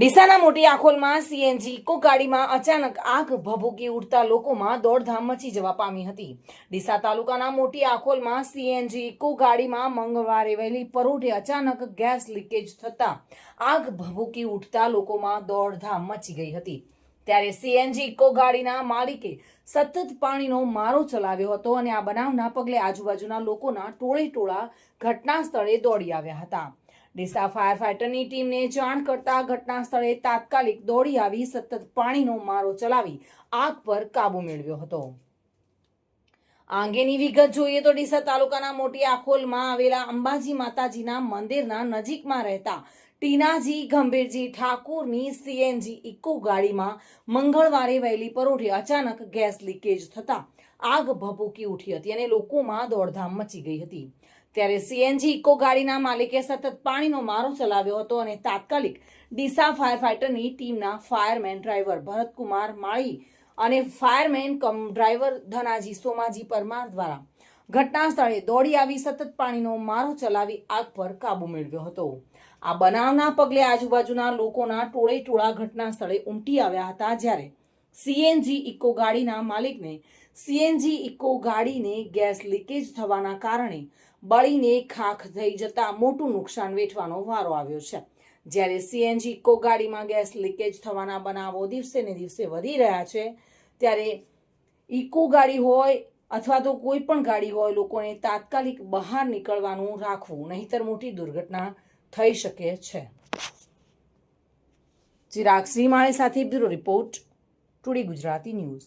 ડીસાના મોટી આખોલમાં CNG eco ગાડીમાં અચાનક આગ ભભૂકી ઉડતા લોકોમાં દોડધામ મચી જવા પામી હતી. ડીસા તાલુકાના મોટી આખોલમાં સીએનજી ઇકો ગાડીમાં મંગળવારે વહેલી પરોઢે અચાનક ગેસ લીકેજ થતાં આગ ભભૂકી ઉઠતા લોકોમાં દોડધામ મચી ગઈ હતી. ત્યારે સીએનજી ઇકો ગાડીના માલિકે સતત પાણીનો મારો ચલાવ્યો હતો અને આ બનાવના પગલે આજુબાજુના લોકોના ટોળે ટોળા ઘટના સ્થળે દોડી આવ્યા હતા. ડીસા ફાયર ફાઈટરની ટીમને જાણ કરતા ઘટના સ્થળે તાત્કાલિક દોડી આવી, સતત પાણીનો મારો ચલાવી આગ પર કાબુ મેળવ્યો હતો. આ અંગેની વિગત જોઈએ તો ડીસા તાલુકાના મોટી આખોલમાં આવેલા અંબાજી માતાજીના મંદિરના નજીકમાં રહેતા ટીનાજી, ગંભીરજી ઠાકુરની સીએનજી ઇકો ગાડીમાં મંગળવારે વહેલી પરોઢે અચાનક ગેસ લીકેજ થતા આગ ભભૂકી ઉઠી હતી અને લોકોમાં દોડધામ મચી ગઈ હતી. ત્યારે સીએનજી ઇકો ગાડીના માલિકે સતત પાણીનો મારો ચલાવ્યો હતો અને તાત્કાલિક ડીસા ફાયર ફાઈટરની ટીમના ફાયરમેન ડ્રાઈવર ભરતકુમાર માળી અને fireman cum driver Dhanaji Somaji Parmar દ્વારા ઘટના સ્થળે દોડી આવી સતત પાણીનો મારો ચલાવી આગ પર કાબુ મેળવ્યો હતો. આ બનાવના પગલે આજુબાજુના લોકોના ટોળે ટોળા ઘટના સ્થળે ઉમટી આવ્યા હતા જ્યારે સીએનજી ઇકો ગાડીના માલિકને સીએનજી ઇકો ગાડીને ગેસ લીકેજ થવાના કારણે બળીને ખાખ થઈ જતા મોટું નુકસાન વેઠવાનો વારો આવ્યો છે. જ્યારે સીએનજી ઇકો ગાડીમાં ગેસ લીકેજ થવાના બનાવો દિવસે ને દિવસે વધી રહ્યા છે, ત્યારે ઇકો ગાડી હોય અથવા તો કોઈ પણ ગાડી હોય, લોકોને તાત્કાલિક બહાર નીકળવાનું રાખવું, નહીતર મોટી દુર્ઘટના થઈ શકે છે. ચિરાગ શ્રીમાળી સાથે bureau report today Gujarati news.